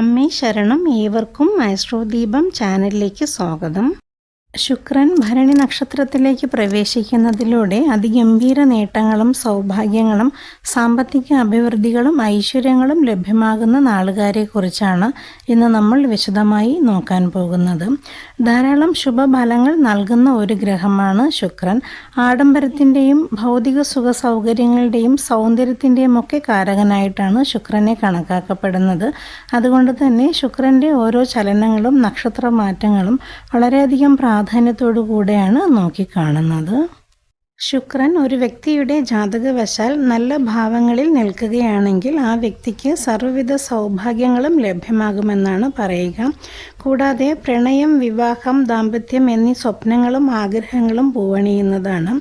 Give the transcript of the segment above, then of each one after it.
അമ്മേ ശരണം ഏവർക്കും ആസ്ട്രോദീപം ചാനലിലേക്ക് സ്വാഗതം. ശുക്രൻ ഭരണി നക്ഷത്രത്തിലേക്ക് പ്രവേശിക്കുന്നതിലൂടെ അതിഗംഭീര നേട്ടങ്ങളും സൗഭാഗ്യങ്ങളും സാമ്പത്തിക അഭിവൃദ്ധികളും ഐശ്വര്യങ്ങളും ലഭ്യമാകുന്ന നാളുകാരെക്കുറിച്ചാണ് ഇന്ന് നമ്മൾ വിശദമായി നോക്കാൻ പോകുന്നത്. ധാരാളം ശുഭഫലങ്ങൾ നൽകുന്ന ഒരു ഗ്രഹമാണ് ശുക്രൻ. ആഡംബരത്തിന്റെയും ഭൗതിക സുഖ സൗകര്യങ്ങളുടെയും സൗന്ദര്യത്തിന്റെയും ഒക്കെ കാരകനായിട്ടാണ് ശുക്രനെ കണക്കാക്കപ്പെടുന്നത്. അതുകൊണ്ട് തന്നെ ശുക്രന്റെ ഓരോ ചലനങ്ങളും നക്ഷത്ര മാറ്റങ്ങളും വളരെയധികം പ്രാധാന്യത്തോടു കൂടെയാണ് നോക്കിക്കാണുന്നത് ശുക്രൻ ഒരു വ്യക്തിയുടെ ജാതകവശാൽ നല്ല ഭാവങ്ങളിൽ നിൽക്കുകയാണെങ്കിൽ ആ വ്യക്തിക്ക് സർവവിധ സൗഭാഗ്യങ്ങളും ലഭ്യമാകുമെന്നാണ് പറയുക. കൂടാതെ പ്രണയം വിവാഹം ദാമ്പത്യം എന്നീ സ്വപ്നങ്ങളും ആഗ്രഹങ്ങളും പൂവണിയുന്നതാണ്.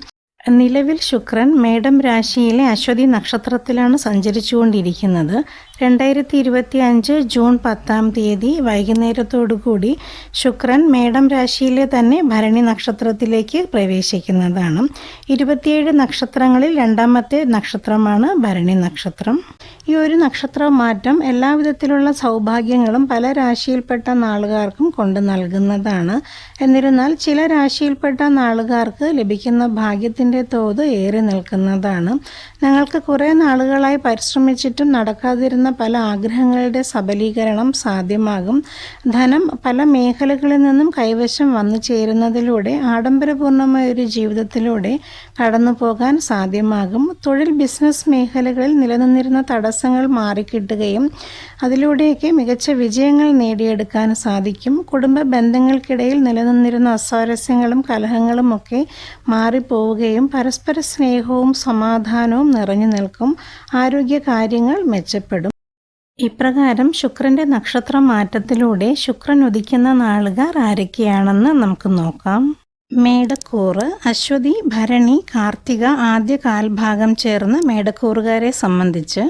നിലവിൽ ശുക്രൻ മേടം രാശിയിലെ അശ്വതി നക്ഷത്രത്തിലാണ് സഞ്ചരിച്ചുകൊണ്ടിരിക്കുന്നത്. രണ്ടായിരത്തി ഇരുപത്തി അഞ്ച് ജൂൺ പത്താം തീയതി വൈകുന്നേരത്തോടുകൂടി ശുക്രൻ മേടം രാശിയിലെ തന്നെ ഭരണി നക്ഷത്രത്തിലേക്ക് പ്രവേശിക്കുന്നതാണ്. ഇരുപത്തിയേഴ് നക്ഷത്രങ്ങളിൽ രണ്ടാമത്തെ നക്ഷത്രമാണ് ഭരണി നക്ഷത്രം. ഈ ഒരു നക്ഷത്ര മാറ്റം എല്ലാവിധത്തിലുള്ള സൗഭാഗ്യങ്ങളും പല രാശിയിൽപ്പെട്ട നാളുകാർക്കും കൊണ്ട് നൽകുന്നതാണ്. എന്നിരുന്നാൽ ചില രാശിയിൽപ്പെട്ട നാളുകാർക്ക് ലഭിക്കുന്ന ഭാഗ്യത്തിന്റെ തോത് ഏറി നിൽക്കുന്നതാണ്. ഞങ്ങൾക്ക് കുറേ നാളുകളായി പരിശ്രമിച്ചിട്ടും നടക്കാതിരുന്ന പല ആഗ്രഹങ്ങളുടെ സബലീകരണം സാധ്യമാകും. ധനം പല മേഖലകളിൽ നിന്നും കൈവശം വന്നു ചേരുന്നതിലൂടെ ആഡംബരപൂർണമായ ഒരു ജീവിതത്തിലൂടെ കടന്നു പോകാൻ സാധ്യമാകും. തൊഴിൽ ബിസിനസ് മേഖലകളിൽ നിലനിന്നിരുന്ന തടസ്സങ്ങൾ മാറിക്കിട്ടുകയും അതിലൂടെയൊക്കെ മികച്ച വിജയങ്ങൾ നേടിയെടുക്കാൻ സാധിക്കും. കുടുംബ ബന്ധങ്ങൾക്കിടയിൽ നിലനിന്നിരുന്ന അസ്വാരസ്യങ്ങളും കലഹങ്ങളും ഒക്കെ മാറിപ്പോവുകയും പരസ്പര സ്നേഹവും സമാധാനവും നിറഞ്ഞു നിൽക്കും. ആരോഗ്യ കാര്യങ്ങൾ മെച്ചപ്പെടും. ഇപ്രകാരം ശുക്രന്റെ നക്ഷത്ര മാറ്റത്തിലൂടെ ശുക്രൻ ഉദിക്കുന്ന നാളുകാർ ആരൊക്കെയാണെന്ന് നമുക്ക് നോക്കാം. മേടക്കൂറ് അശ്വതി ഭരണി കാർത്തിക ആദ്യ കാൽഭാഗം ചേർന്ന് മേടക്കൂറുകാരെ സംബന്ധിച്ച്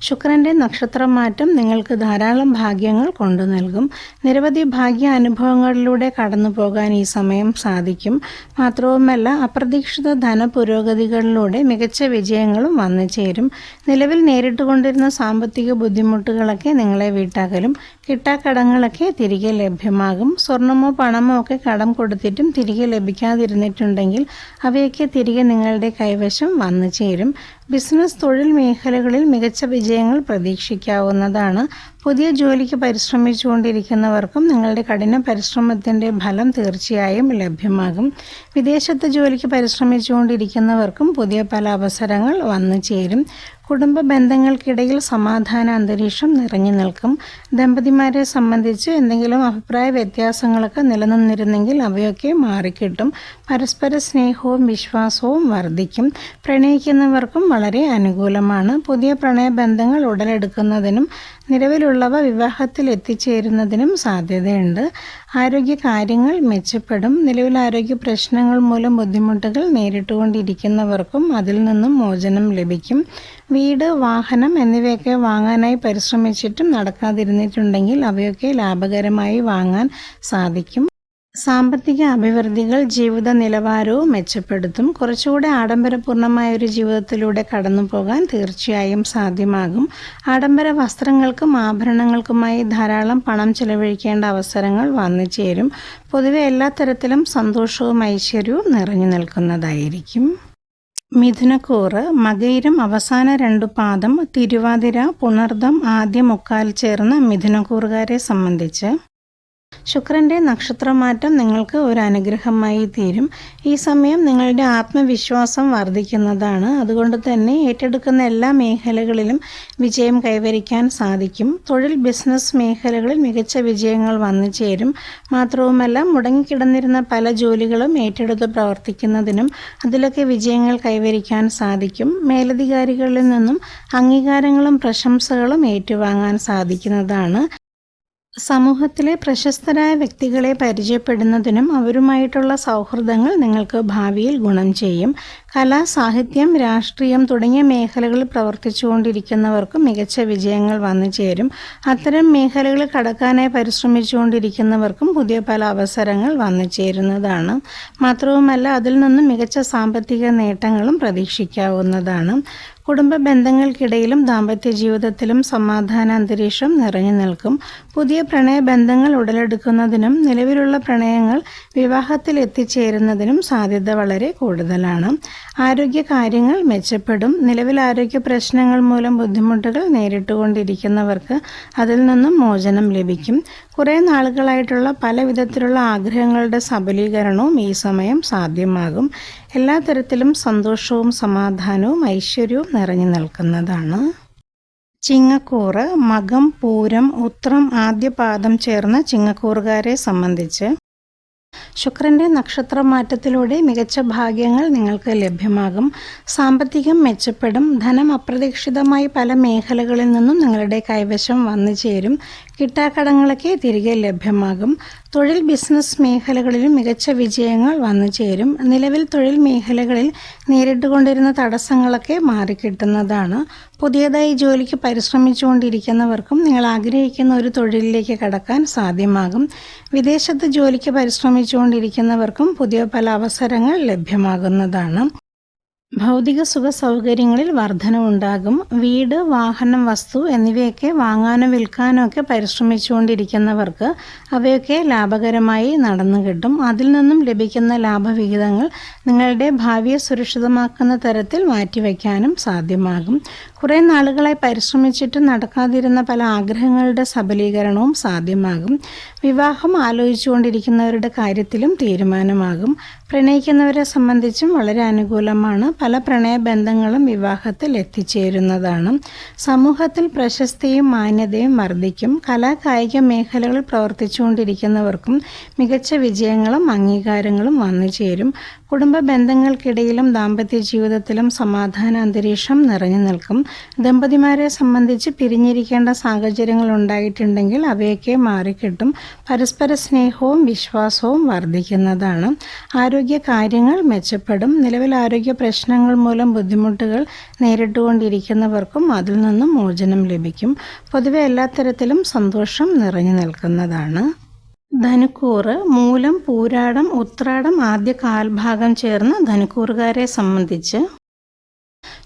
ശുക്രന്റെ നക്ഷത്രമാറ്റം നിങ്ങൾക്ക് ധാരാളം ഭാഗ്യങ്ങൾ കൊണ്ടു നൽകും. നിരവധി ഭാഗ്യ അനുഭവങ്ങളിലൂടെ കടന്നു പോകാൻ ഈ സമയം സാധിക്കും. മാത്രവുമല്ല അപ്രതീക്ഷിത ധന പുരോഗതികളിലൂടെ മികച്ച വിജയങ്ങളും വന്നു ചേരും നിലവിൽ നേരിട്ടുകൊണ്ടിരുന്ന സാമ്പത്തിക ബുദ്ധിമുട്ടുകളൊക്കെ നിങ്ങളെ വീട്ടാക്കലും കിട്ടാക്കടങ്ങളൊക്കെ തിരികെ ലഭ്യമാകും. സ്വർണമോ പണമോ ഒക്കെ കടം കൊടുത്തിട്ടും തിരികെ ലഭിക്കാതിരുന്നിട്ടുണ്ടെങ്കിൽ അവയൊക്കെ തിരികെ നിങ്ങളുടെ കൈവശം വന്നു ചേരും. ബിസിനസ് തൊഴിൽ മേഖലകളിൽ മികച്ച വിജയങ്ങൾ പ്രതീക്ഷിക്കാവുന്നതാണ്. പുതിയ ജോലിക്ക് പരിശ്രമിച്ചുകൊണ്ടിരിക്കുന്നവർക്കും നിങ്ങളുടെ കഠിന പരിശ്രമത്തിന്റെ ഫലം തീർച്ചയായും ലഭ്യമാകും. വിദേശത്ത് ജോലിക്ക് പരിശ്രമിച്ചുകൊണ്ടിരിക്കുന്നവർക്കും പുതിയ പല അവസരങ്ങൾ വന്നു ചേരും. കുടുംബ ബന്ധങ്ങൾക്കിടയിൽ സമാധാന അന്തരീക്ഷം നിറഞ്ഞു നിൽക്കും. ദമ്പതിമാരെ സംബന്ധിച്ച് എന്തെങ്കിലും അഭിപ്രായ വ്യത്യാസങ്ങളൊക്കെ നിലനിന്നിരുന്നെങ്കിൽ അവയൊക്കെ മാറിക്കിട്ടും. പരസ്പര സ്നേഹവും വിശ്വാസവും വർദ്ധിക്കും. പ്രണയിക്കുന്നവർക്കും വളരെ അനുകൂലമാണ്. പുതിയ പ്രണയബന്ധങ്ങൾ ഉടലെടുക്കുന്നതിനും നിലവിലുള്ളവ വിവാഹത്തിൽ എത്തിച്ചേരുന്നതിനും സാധ്യതയുണ്ട്. ആരോഗ്യ കാര്യങ്ങൾ മെച്ചപ്പെടും. നിലവിൽ ആരോഗ്യ പ്രശ്നങ്ങൾ മൂലം ബുദ്ധിമുട്ടുകൾ നേരിട്ടുകൊണ്ടിരിക്കുന്നവർക്കും അതിൽ നിന്നും മോചനം ലഭിക്കും. വീട് വാഹനം എന്നിവയൊക്കെ വാങ്ങാനായി പരിശ്രമിച്ചിട്ടും നടക്കാതിരുന്നിട്ടുണ്ടെങ്കിൽ അവയൊക്കെ ലാഭകരമായി വാങ്ങാൻ സാധിക്കും. സാമ്പത്തിക അഭിവൃദ്ധികൾ ജീവിത നിലവാരവും മെച്ചപ്പെടുത്തും. കുറച്ചുകൂടെ ആഡംബരപൂർണമായ ഒരു ജീവിതത്തിലൂടെ കടന്നു പോകാൻ തീർച്ചയായും സാധ്യമാകും. ആഡംബര വസ്ത്രങ്ങൾക്കും ആഭരണങ്ങൾക്കുമായി ധാരാളം പണം ചെലവഴിക്കേണ്ട അവസരങ്ങൾ വന്നു ചേരും. പൊതുവെ എല്ലാ തരത്തിലും സന്തോഷവും ഐശ്വര്യവും നിറഞ്ഞു നിൽക്കുന്നതായിരിക്കും. മിഥുനക്കൂറ് മകയിരം അവസാന രണ്ടു പാദം തിരുവാതിര പുണർദം ആദ്യ മുക്കാൽ ചേർന്ന മിഥുനക്കൂറുകാരെ സംബന്ധിച്ച് ശുക്രന്റെ നക്ഷത്രമാറ്റം നിങ്ങൾക്ക് ഒരു അനുഗ്രഹമായി തീരും. ഈ സമയം നിങ്ങളുടെ ആത്മവിശ്വാസം വർദ്ധിക്കുന്നതാണ്. അതുകൊണ്ട് തന്നെ ഏറ്റെടുക്കുന്ന എല്ലാ മേഖലകളിലും വിജയം കൈവരിക്കാൻ സാധിക്കും. തൊഴിൽ ബിസിനസ് മേഖലകളിൽ മികച്ച വിജയങ്ങൾ വന്നു ചേരും. മാത്രവുമല്ല മുടങ്ങിക്കിടന്നിരുന്ന പല ജോലികളും ഏറ്റെടുത്ത് പ്രവർത്തിക്കുന്നതിനും അതിലൊക്കെ വിജയങ്ങൾ കൈവരിക്കാൻ സാധിക്കും. മേലധികാരികളിൽ നിന്നും അംഗീകാരങ്ങളും പ്രശംസകളും ഏറ്റുവാങ്ങാൻ സാധിക്കുന്നതാണ്. സമൂഹത്തിലെ പ്രശസ്തരായ വ്യക്തികളെ പരിചയപ്പെടുന്നതിനും അവരുമായിട്ടുള്ള സൗഹൃദങ്ങൾ നിങ്ങൾക്ക് ഭാവിയിൽ ഗുണം ചെയ്യും. കല സാഹിത്യം രാഷ്ട്രീയം തുടങ്ങിയ മേഖലകളിൽ പ്രവർത്തിച്ചുകൊണ്ടിരിക്കുന്നവർക്ക് മികച്ച വിജയങ്ങൾ വന്നു ചേരും. അത്തരം മേഖലകളിൽ കടക്കാനായി പരിശ്രമിച്ചുകൊണ്ടിരിക്കുന്നവർക്കും പുതിയ പല അവസരങ്ങൾ വന്നു ചേരുന്നതാണ്. മാത്രവുമല്ല അതിൽ നിന്നും മികച്ച സാമ്പത്തിക നേട്ടങ്ങളും പ്രതീക്ഷിക്കാവുന്നതാണ്. കുടുംബ ബന്ധങ്ങൾക്കിടയിലും ദാമ്പത്യ ജീവിതത്തിലും സമാധാന അന്തരീക്ഷം നിറഞ്ഞു നിൽക്കും. പുതിയ പ്രണയ ബന്ധങ്ങൾ ഉടലെടുക്കുന്നതിനും നിലവിലുള്ള പ്രണയങ്ങൾ വിവാഹത്തിൽ എത്തിച്ചേരുന്നതിനും സാധ്യത വളരെ കൂടുതലാണ്. ആരോഗ്യ കാര്യങ്ങൾ മെച്ചപ്പെടും. നിലവിൽ ആരോഗ്യ പ്രശ്നങ്ങൾ മൂലം ബുദ്ധിമുട്ടുകൾ നേരിട്ടുകൊണ്ടിരിക്കുന്നവർക്ക് അതിൽ നിന്നും മോചനം ലഭിക്കും. കുറേ നാളുകളായിട്ടുള്ള പല വിധത്തിലുള്ള ആഗ്രഹങ്ങളുടെ സബലീകരണവും ഈ സമയം സാധ്യമാകും. എല്ലാ തരത്തിലും സന്തോഷവും സമാധാനവും ഐശ്വര്യവും നിറഞ്ഞു നിൽക്കുന്നതാണ്. ചിങ്ങക്കൂറ് മകം പൂരം ഉത്രം ആദ്യ പാദം ചേർന്ന ചിങ്ങക്കൂറുകാരെ സംബന്ധിച്ച് ശുക്രന്റെ നക്ഷത്രമാറ്റത്തിലൂടെ മികച്ച ഭാഗ്യങ്ങൾ നിങ്ങൾക്ക് ലഭ്യമാകും. സാമ്പത്തികം മെച്ചപ്പെടും. ധനം അപ്രതീക്ഷിതമായി പല മേഖലകളിൽ നിന്നും നിങ്ങളുടെ കൈവശം വന്നു ചേരും കിട്ടാക്കടങ്ങളൊക്കെ തിരികെ ലഭ്യമാകും. തൊഴിൽ ബിസിനസ് മേഖലകളിലും മികച്ച വിജയങ്ങൾ വന്നു ചേരും. നിലവിൽ തൊഴിൽ മേഖലകളിൽ നേരിട്ടുകൊണ്ടിരുന്ന തടസ്സങ്ങളൊക്കെ മാറിക്കിട്ടുന്നതാണ്. പുതിയതായി ജോലിക്ക് പരിശ്രമിച്ചുകൊണ്ടിരിക്കുന്നവർക്കും നിങ്ങൾ ആഗ്രഹിക്കുന്ന ഒരു തൊഴിലിലേക്ക് കടക്കാൻ സാധ്യമാകും. വിദേശത്ത് ജോലിക്ക് പരിശ്രമിച്ചുകൊണ്ടിരിക്കുന്നവർക്കും പുതിയ പല അവസരങ്ങൾ ലഭ്യമാകുന്നതാണ്. ഭൗതിക സുഖ സൗകര്യങ്ങളിൽ വർധനവുണ്ടാകും. വീട് വാഹനം വസ്തു എന്നിവയൊക്കെ വാങ്ങാനോ വിൽക്കാനോ ഒക്കെ പരിശ്രമിച്ചുകൊണ്ടിരിക്കുന്നവർക്ക് അവയൊക്കെ ലാഭകരമായി നടന്നു കിട്ടും. അതിൽ നിന്നും ലഭിക്കുന്ന ലാഭവിഹിതങ്ങൾ നിങ്ങളുടെ ഭാവിയെ സുരക്ഷിതമാക്കുന്ന തരത്തിൽ മാറ്റിവെക്കാനും സാധ്യമാകും. കുറേ നാളുകളായി പരിശ്രമിച്ചിട്ട് നടക്കാതിരുന്ന പല ആഗ്രഹങ്ങളുടെ സബലീകരണവും സാധ്യമാകും. വിവാഹം ആലോചിച്ചുകൊണ്ടിരിക്കുന്നവരുടെ കാര്യത്തിലും തീരുമാനമാകും. പ്രണയിക്കുന്നവരെ സംബന്ധിച്ചും വളരെ അനുകൂലമാണ്. പല പ്രണയബന്ധങ്ങളും വിവാഹത്തിൽ എത്തിച്ചേരുന്നതാണ്. സമൂഹത്തിൽ പ്രശസ്തിയും മാന്യതയും വർദ്ധിക്കും. കലാകായിക മേഖലകളിൽ പ്രവർത്തിച്ചുകൊണ്ടിരിക്കുന്നവർക്കും മികച്ച വിജയങ്ങളും അംഗീകാരങ്ങളും വന്നു ചേരും കുടുംബ ബന്ധങ്ങൾക്കിടയിലും ദാമ്പത്യ ജീവിതത്തിലും സമാധാന അന്തരീക്ഷം നിറഞ്ഞു നിൽക്കും. ദമ്പതിമാരെ സംബന്ധിച്ച് പിരിഞ്ഞിരിക്കേണ്ട സാഹചര്യങ്ങൾ ഉണ്ടായിട്ടുണ്ടെങ്കിൽ അവയൊക്കെ മാറിക്കിട്ടും. പരസ്പര സ്നേഹവും വിശ്വാസവും വർദ്ധിക്കുന്നതാണ്. ആരോഗ്യ കാര്യങ്ങൾ മെച്ചപ്പെടും. നിലവിൽ ആരോഗ്യ പ്രശ്നങ്ങൾ മൂലം ബുദ്ധിമുട്ടുകൾ നേരിട്ടുകൊണ്ടിരിക്കുന്നവർക്കും അതിൽ നിന്നും മോചനം ലഭിക്കും. പൊതുവെ എല്ലാ തരത്തിലും സന്തോഷം നിറഞ്ഞു നിൽക്കുന്നതാണ്. ധനുക്കൂറ് മൂലം പൂരാടം ഉത്രാടം ആദ്യ കാൽഭാഗം ചേർന്ന് ധനുക്കൂറുകാരെ സംബന്ധിച്ച്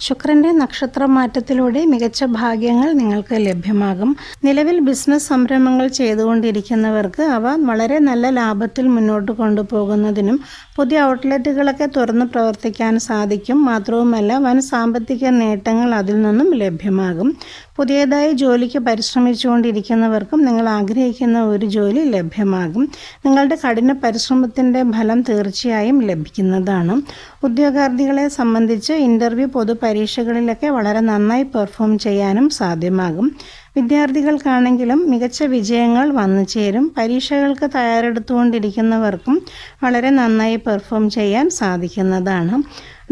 ശുക്രന്റെ നക്ഷത്രമാറ്റത്തിലൂടെ മികച്ച ഭാഗ്യങ്ങൾ നിങ്ങൾക്ക് ലഭ്യമാകും. നിലവിൽ ബിസിനസ് സംരംഭങ്ങൾ ചെയ്തുകൊണ്ടിരിക്കുന്നവർക്ക് അവ വളരെ നല്ല ലാഭത്തിൽ മുന്നോട്ട് കൊണ്ടുപോകുന്നതിനും പുതിയ ഔട്ട്ലെറ്റുകളൊക്കെ തുറന്ന് പ്രവർത്തിക്കാൻ സാധിക്കും. മാത്രവുമല്ല വൻ സാമ്പത്തിക നേട്ടങ്ങൾ അതിൽ നിന്നും ലഭ്യമാകും. പുതിയതായി ജോലിക്ക് പരിശ്രമിച്ചുകൊണ്ടിരിക്കുന്നവർക്കും നിങ്ങൾ ആഗ്രഹിക്കുന്ന ഒരു ജോലി ലഭ്യമാകും. നിങ്ങളുടെ കഠിന പരിശ്രമത്തിന്റെ ഫലം തീർച്ചയായും ലഭിക്കുന്നതാണ്. ഉദ്യോഗാർത്ഥികളെ സംബന്ധിച്ച് ഇന്റർവ്യൂ പൊതു പരീക്ഷകളിലൊക്കെ വളരെ നന്നായി പെർഫോം ചെയ്യാനും സാധ്യമാകും. വിദ്യാർത്ഥികൾക്കാണെങ്കിലും മികച്ച വിജയങ്ങൾ വന്നു ചേരും. പരീക്ഷകൾക്ക് തയ്യാറെടുത്തുകൊണ്ടിരിക്കുന്നവർക്കും വളരെ നന്നായി പെർഫോം ചെയ്യാൻ സാധിക്കുന്നതാണ്.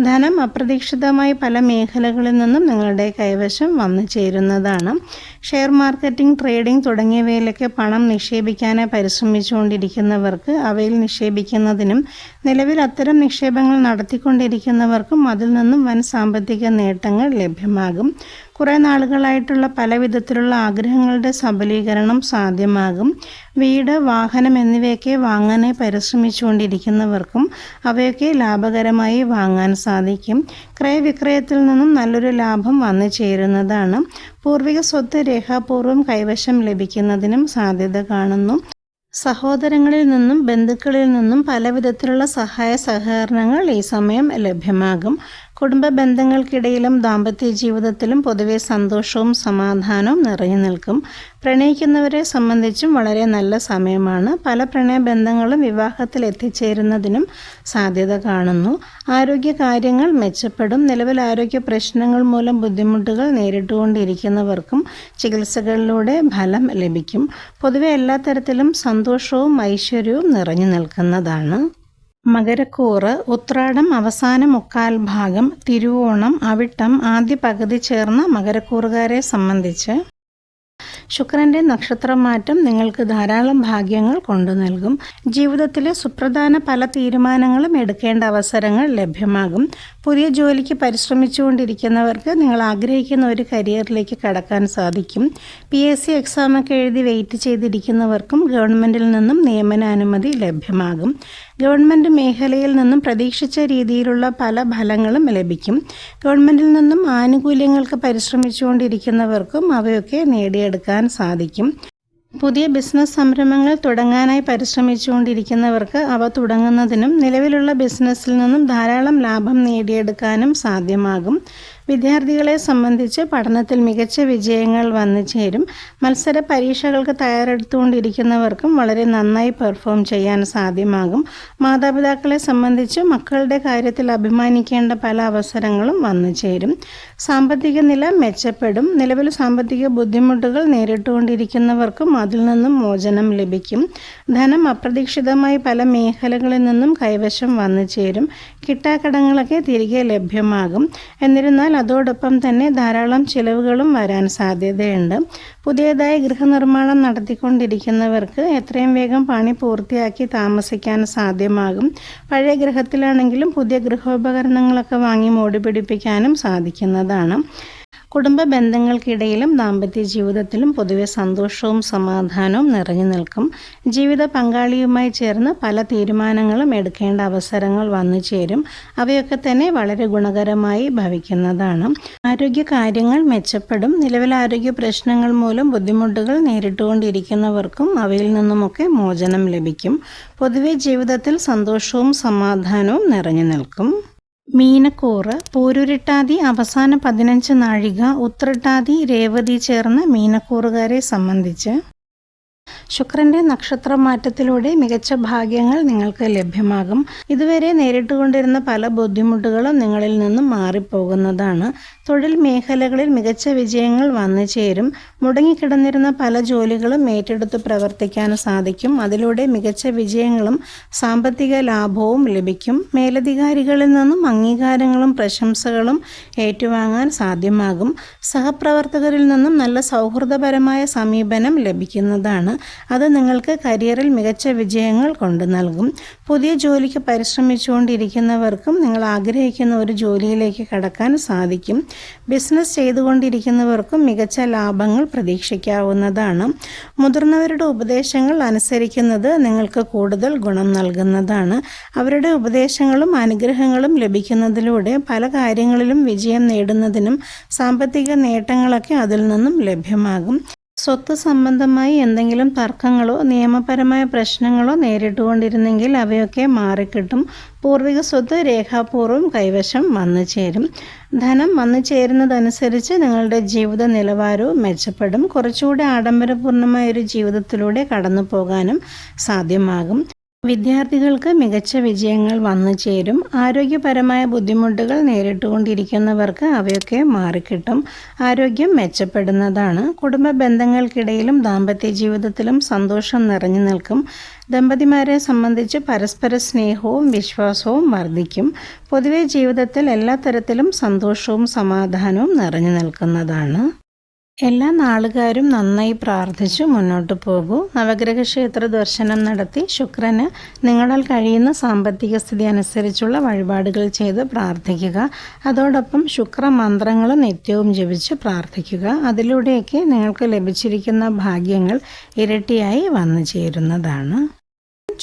ധനം അപ്രതീക്ഷിതമായി പല മേഖലകളിൽ നിന്നും നിങ്ങളുടെ കൈവശം വന്നു ചേരുന്നതാണ്. ഷെയർ മാർക്കറ്റിംഗ് ട്രേഡിംഗ് തുടങ്ങിയവയിലൊക്കെ പണം നിക്ഷേപിക്കാനായി പരിശ്രമിച്ചുകൊണ്ടിരിക്കുന്നവർക്ക് അവയിൽ നിക്ഷേപിക്കുന്നതിനും നിലവിൽ അത്തരം നിക്ഷേപങ്ങൾ നടത്തിക്കൊണ്ടിരിക്കുന്നവർക്കും അതിൽ നിന്നും വൻ സാമ്പത്തിക നേട്ടങ്ങൾ ലഭ്യമാകും. കുറേ നാളുകളായിട്ടുള്ള പല വിധത്തിലുള്ള ആഗ്രഹങ്ങളുടെ സബലീകരണം സാധ്യമാകും. വീട് വാഹനം എന്നിവയൊക്കെ വാങ്ങാനായി പരിശ്രമിച്ചുകൊണ്ടിരിക്കുന്നവർക്കും അവയൊക്കെ ലാഭകരമായി വാങ്ങാൻ സാധിക്കും. ക്രയവിക്രയത്തിൽ നിന്നും നല്ലൊരു ലാഭം വന്നു ചേരുന്നതാണ്. പൂർവിക സ്വത്ത് രേഖാപൂർവം കൈവശം ലഭിക്കുന്നതിനും സാധ്യത കാണുന്നു. സഹോദരങ്ങളിൽ നിന്നും ബന്ധുക്കളിൽ നിന്നും പല വിധത്തിലുള്ള സഹായ സഹകരണങ്ങൾ ഈ സമയം ലഭ്യമാകും. കുടുംബ ബന്ധങ്ങൾക്കിടയിലും ദാമ്പത്യ ജീവിതത്തിലും പൊതുവെ സന്തോഷവും സമാധാനവും നിറഞ്ഞു നിൽക്കും. പ്രണയിക്കുന്നവരെ സംബന്ധിച്ചും വളരെ നല്ല സമയമാണ്. പല പ്രണയ ബന്ധങ്ങളും വിവാഹത്തിൽ എത്തിച്ചേരുന്നതിനും സാധ്യത കാണുന്നു. ആരോഗ്യ കാര്യങ്ങൾ മെച്ചപ്പെടും. നിലവിൽ ആരോഗ്യ പ്രശ്നങ്ങൾ മൂലം ബുദ്ധിമുട്ടുകൾ നേരിട്ടുകൊണ്ടിരിക്കുന്നവർക്കും ചികിത്സകളിലൂടെ ഫലം ലഭിക്കും. പൊതുവെ എല്ലാ തരത്തിലും സന്തോഷവും ഐശ്വര്യവും നിറഞ്ഞു നിൽക്കുന്നതാണ്. മകരക്കൂറ് ഉത്രാടം അവസാന മുക്കാൽ ഭാഗം തിരുവോണം അവിട്ടം ആദ്യ പകുതി ചേർന്ന മകരക്കൂറുകാരെ സംബന്ധിച്ച് ശുക്രന്റെ നക്ഷത്രമാറ്റം നിങ്ങൾക്ക് ധാരാളം ഭാഗ്യങ്ങൾ കൊണ്ടു നൽകും. ജീവിതത്തിലെ സുപ്രധാന പല തീരുമാനങ്ങളും എടുക്കേണ്ട അവസരങ്ങൾ ലഭ്യമാകും. പുതിയ ജോലിക്ക് പരിശ്രമിച്ചുകൊണ്ടിരിക്കുന്നവർക്ക് നിങ്ങൾ ആഗ്രഹിക്കുന്ന ഒരു കരിയറിലേക്ക് കടക്കാൻ സാധിക്കും. പി എസ് സി എഴുതി വെയിറ്റ് ചെയ്തിരിക്കുന്നവർക്കും ഗവൺമെന്റിൽ നിന്നും നിയമനാനുമതി ലഭ്യമാകും. ഗവൺമെന്റ് മേഖലയിൽ നിന്നും പ്രതീക്ഷിച്ച രീതിയിലുള്ള പല ഫലങ്ങളും ലഭിക്കും. ഗവൺമെന്റിൽ നിന്നും ആനുകൂല്യങ്ങൾക്ക് പരിശ്രമിച്ചുകൊണ്ടിരിക്കുന്നവർക്കും അവയൊക്കെ നേടിയെടുക്കാൻ സാധിക്കും. പുതിയ ബിസിനസ് സംരംഭങ്ങൾ തുടങ്ങാനായി പരിശ്രമിച്ചുകൊണ്ടിരിക്കുന്നവർക്ക് അവ തുടങ്ങുന്നതിനും നിലവിലുള്ള ബിസിനസ്സിൽ നിന്നും ധാരാളം ലാഭം നേടിയെടുക്കാനും സാധ്യമാകും. വിദ്യാർത്ഥികളെ സംബന്ധിച്ച് പഠനത്തിൽ മികച്ച വിജയങ്ങൾ വന്നു ചേരും. മത്സര പരീക്ഷകൾക്ക് തയ്യാറെടുത്തുകൊണ്ടിരിക്കുന്നവർക്കും വളരെ നന്നായി പെർഫോം ചെയ്യാൻ സാധ്യമാകും. മാതാപിതാക്കളെ സംബന്ധിച്ച് മക്കളുടെ കാര്യത്തിൽ അഭിമാനിക്കേണ്ട പല അവസരങ്ങളും വന്നു ചേരും. സാമ്പത്തിക നില മെച്ചപ്പെടും. നിലവിൽ സാമ്പത്തിക ബുദ്ധിമുട്ടുകൾ നേരിട്ടുകൊണ്ടിരിക്കുന്നവർക്കും അതിൽ നിന്നും മോചനം ലഭിക്കും. ധനം അപ്രതീക്ഷിതമായി പല മേഖലകളിൽ നിന്നും കൈവശം വന്നു ചേരും. കിട്ടാക്കടങ്ങളൊക്കെ തിരികെ ലഭ്യമാകും. എന്നിരുന്നാൽ അതോടൊപ്പം തന്നെ ധാരാളം ചിലവുകളും വരാൻ സാധ്യതയുണ്ട്. പുതിയതായി ഗൃഹനിർമ്മാണം നടത്തിക്കൊണ്ടിരിക്കുന്നവർക്ക് എത്രയും വേഗം പണി പൂർത്തിയാക്കി താമസിക്കാൻ സാധ്യമാകും. പഴയ ഗൃഹത്തിലാണെങ്കിലും പുതിയ ഗൃഹോപകരണങ്ങളൊക്കെ വാങ്ങി മോടി പിടിപ്പിക്കാനും സാധിക്കുന്നതാണ്. കുടുംബ ബന്ധങ്ങൾക്കിടയിലും ദാമ്പത്യ ജീവിതത്തിലും പൊതുവെ സന്തോഷവും സമാധാനവും നിറഞ്ഞു നിൽക്കും. ജീവിത പങ്കാളിയുമായി ചേർന്ന് പല തീരുമാനങ്ങളും എടുക്കേണ്ട അവസരങ്ങൾ വന്നു ചേരും. അവയൊക്കെ തന്നെ വളരെ ഗുണകരമായി ഭവിക്കുന്നതാണ്. ആരോഗ്യ കാര്യങ്ങൾ മെച്ചപ്പെടും. നിലവിലെ ആരോഗ്യ പ്രശ്നങ്ങൾ മൂലം ബുദ്ധിമുട്ടുകൾ നേരിട്ടുകൊണ്ടിരിക്കുന്നവർക്കും അവയിൽ നിന്നുമൊക്കെ മോചനം ലഭിക്കും. പൊതുവെ ജീവിതത്തിൽ സന്തോഷവും സമാധാനവും നിറഞ്ഞു നിൽക്കും. മീനക്കൂറ് പൂരുരുട്ടാതി അവസാന പതിനഞ്ച് നാഴിക ഉത്രട്ടാതി രേവതി ചേർന്ന മീനക്കൂറുകാരെ സംബന്ധിച്ച്. ശുക്രന്റെ നക്ഷത്രമാറ്റത്തിലൂടെ മികച്ച ഭാഗ്യങ്ങൾ നിങ്ങൾക്ക് ലഭ്യമാകും. ഇതുവരെ നേരിട്ടുകൊണ്ടിരുന്ന പല ബുദ്ധിമുട്ടുകളും നിങ്ങളിൽ നിന്നും മാറിപ്പോകുന്നതാണ് തൊഴിൽ മേഖലകളിൽ മികച്ച വിജയങ്ങൾ വന്നു ചേരും. മുടങ്ങിക്കിടന്നിരുന്ന പല ജോലികളും ഏറ്റെടുത്ത് പ്രവർത്തിക്കാൻ സാധിക്കും. അതിലൂടെ മികച്ച വിജയങ്ങളും സാമ്പത്തിക ലാഭവും ലഭിക്കും. മേലധികാരികളിൽ നിന്നും അംഗീകാരങ്ങളും പ്രശംസകളും ഏറ്റുവാങ്ങാൻ സാധ്യമാകും. സഹപ്രവർത്തകരിൽ നിന്നും നല്ല സൗഹൃദപരമായ സമീപനം ലഭിക്കുന്നതാണ്. അത് നിങ്ങൾക്ക് കരിയറിൽ മികച്ച വിജയങ്ങൾ കൊണ്ടു നൽകും. പുതിയ ജോലിക്ക് പരിശ്രമിച്ചുകൊണ്ടിരിക്കുന്നവർക്കും നിങ്ങൾ ആഗ്രഹിക്കുന്ന ഒരു ജോലിയിലേക്ക് കടക്കാൻ സാധിക്കും. ബിസിനസ് ചെയ്തുകൊണ്ടിരിക്കുന്നവർക്കും മികച്ച ലാഭങ്ങൾ പ്രതീക്ഷിക്കാവുന്നതാണ്. മുതിർന്നവരുടെ ഉപദേശങ്ങൾ അനുസരിക്കുന്നത് നിങ്ങൾക്ക് കൂടുതൽ ഗുണം നൽകുന്നതാണ്. അവരുടെ ഉപദേശങ്ങളും അനുഗ്രഹങ്ങളും ലഭിക്കുന്നതിലൂടെ പല കാര്യങ്ങളിലും വിജയം നേടുന്നതിനും സാമ്പത്തിക നേട്ടങ്ങളൊക്കെ അതിൽ നിന്നും ലഭ്യമാകും. സ്വത്ത് സംബന്ധമായി എന്തെങ്കിലും തർക്കങ്ങളോ നിയമപരമായ പ്രശ്നങ്ങളോ നേരിട്ടുകൊണ്ടിരുന്നെങ്കിൽ അവയൊക്കെ മാറിക്കിട്ടും. പൂർവിക സ്വത്ത് രേഖാപൂർവം കൈവശം വന്നു ചേരും. ധനം വന്നു ചേരുന്നതനുസരിച്ച് നിങ്ങളുടെ ജീവിത നിലവാരവും മെച്ചപ്പെടും. കുറച്ചുകൂടി ആഡംബരപൂർണമായ ഒരു ജീവിതത്തിലൂടെ കടന്നു പോകാനും സാധ്യമാകും. വിദ്യാർത്ഥികൾക്ക് മികച്ച വിജയങ്ങൾ വന്നു ചേരും. ആരോഗ്യപരമായ ബുദ്ധിമുട്ടുകൾ നേരിട്ടുകൊണ്ടിരിക്കുന്നവർക്ക് അവയൊക്കെ മാറിക്കിട്ടും. ആരോഗ്യം മെച്ചപ്പെടുന്നതാണ്. കുടുംബ ബന്ധങ്ങൾക്കിടയിലും ദാമ്പത്യ ജീവിതത്തിലും സന്തോഷം നിറഞ്ഞു നിൽക്കും. ദമ്പതിമാരെ സംബന്ധിച്ച് പരസ്പര സ്നേഹവും വിശ്വാസവും വർദ്ധിക്കും. പൊതുവെ ജീവിതത്തിൽ എല്ലാ തരത്തിലും സന്തോഷവും സമാധാനവും നിറഞ്ഞു നിൽക്കുന്നതാണ്. എല്ലാ നാളുകാരും നന്നായി പ്രാർത്ഥിച്ചു മുന്നോട്ട് പോകൂ. നവഗ്രഹ ക്ഷേത്ര ദർശനം നടത്തി ശുക്രന് നിങ്ങളാൽ കഴിയുന്ന സാമ്പത്തിക സ്ഥിതി അനുസരിച്ചുള്ള വഴിപാടുകൾ ചെയ്ത് പ്രാർത്ഥിക്കുക. അതോടൊപ്പം ശുക്ര മന്ത്രങ്ങൾ നിത്യവും ജപിച്ച് പ്രാർത്ഥിക്കുക. അതിലൂടെയൊക്കെ നിങ്ങൾക്ക് ലഭിച്ചിരിക്കുന്ന ഭാഗ്യങ്ങൾ ഇരട്ടിയായി വന്നു ചേരുന്നതാണ്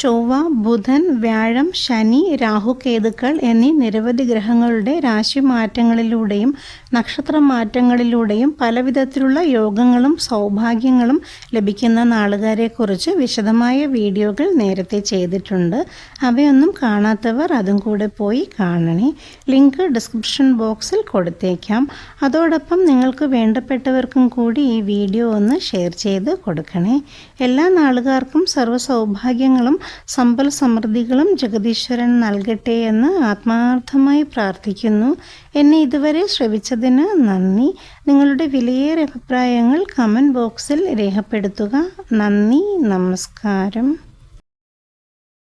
ചൊവ്വ ബുധൻ വ്യാഴം ശനി രാഹുകേതുക്കൾ എന്നീ നിരവധി ഗ്രഹങ്ങളുടെ രാശി മാറ്റങ്ങളിലൂടെയും നക്ഷത്ര മാറ്റങ്ങളിലൂടെയും പലവിധത്തിലുള്ള യോഗങ്ങളും സൗഭാഗ്യങ്ങളും ലഭിക്കുന്ന നാളുകാരെക്കുറിച്ച് വിശദമായ വീഡിയോകൾ നേരത്തെ ചെയ്തിട്ടുണ്ട്. അവയൊന്നും കാണാത്തവർ അതും കൂടെ പോയി കാണണേ. ലിങ്ക് ഡിസ്ക്രിപ്ഷൻ ബോക്സിൽ കൊടുത്തേക്കാം. അതോടൊപ്പം നിങ്ങൾക്ക് വേണ്ടപ്പെട്ടവർക്കും കൂടി ഈ വീഡിയോ ഒന്ന് ഷെയർ ചെയ്ത് കൊടുക്കണേ. എല്ലാ നാളുകാർക്കും സർവ സൗഭാഗ്യങ്ങളും സമ്പൽ സമൃദ്ധികളും ജഗദീശ്വരൻ നൽകട്ടെ എന്ന് ആത്മാർത്ഥമായി പ്രാർത്ഥിക്കുന്നു. എന്നെ ഇതുവരെ ശ്രവിച്ചതിന് നന്ദി. നിങ്ങളുടെ വിലയേറെ അഭിപ്രായങ്ങൾ കമന്റ് ബോക്സിൽ രേഖപ്പെടുത്തുക. നന്ദി. നമസ്കാരം.